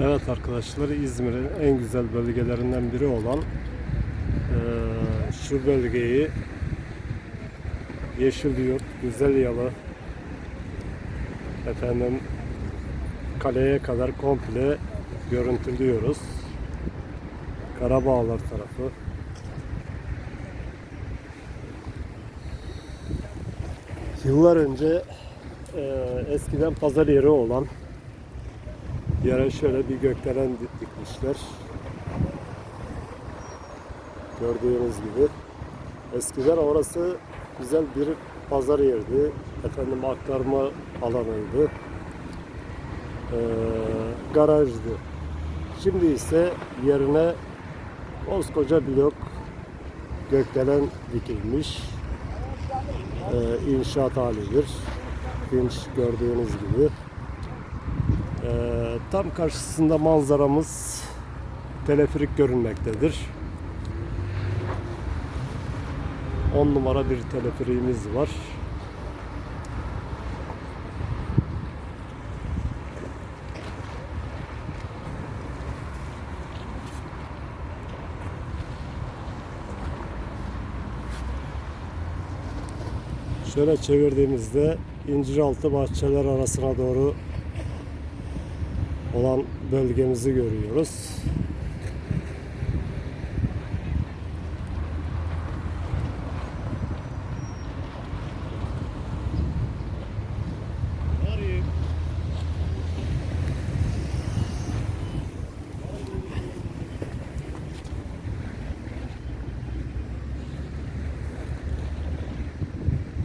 Evet arkadaşlar İzmir'in en güzel bölgelerinden biri olan eee, şu bölgeyi Yeşilyurt, Güzel Yalı efendim kaleye kadar komple görüntülüyoruz. Karabağlar tarafı. Yıllar önce eee, eskiden pazar yeri olan Yere şöyle bir gökdelen dik- dikmişler. Gördüğünüz gibi. Eskiden orası güzel bir pazar yerdi. Efendim aktarma alanıydı. Ee, garajdı. Şimdi ise yerine koskoca blok gökdelen dikilmiş. Ee, inşaat halidir. Vinç gördüğünüz gibi. Ee, tam karşısında manzaramız teleferik görünmektedir. 10 numara bir teleferiğimiz var. Şöyle çevirdiğimizde inciraltı bahçeler arasına doğru olan bölgemizi görüyoruz.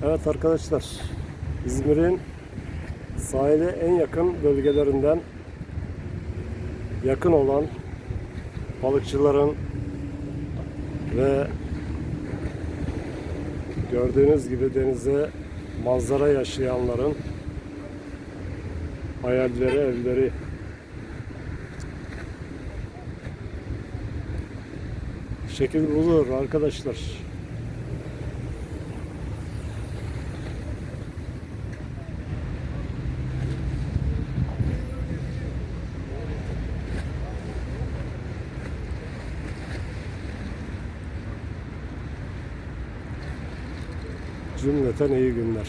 Evet arkadaşlar, İzmir'in sahile en yakın bölgelerinden yakın olan balıkçıların ve gördüğünüz gibi denize manzara yaşayanların hayalleri, evleri şekil bulur arkadaşlar. Cümleten iyi günler.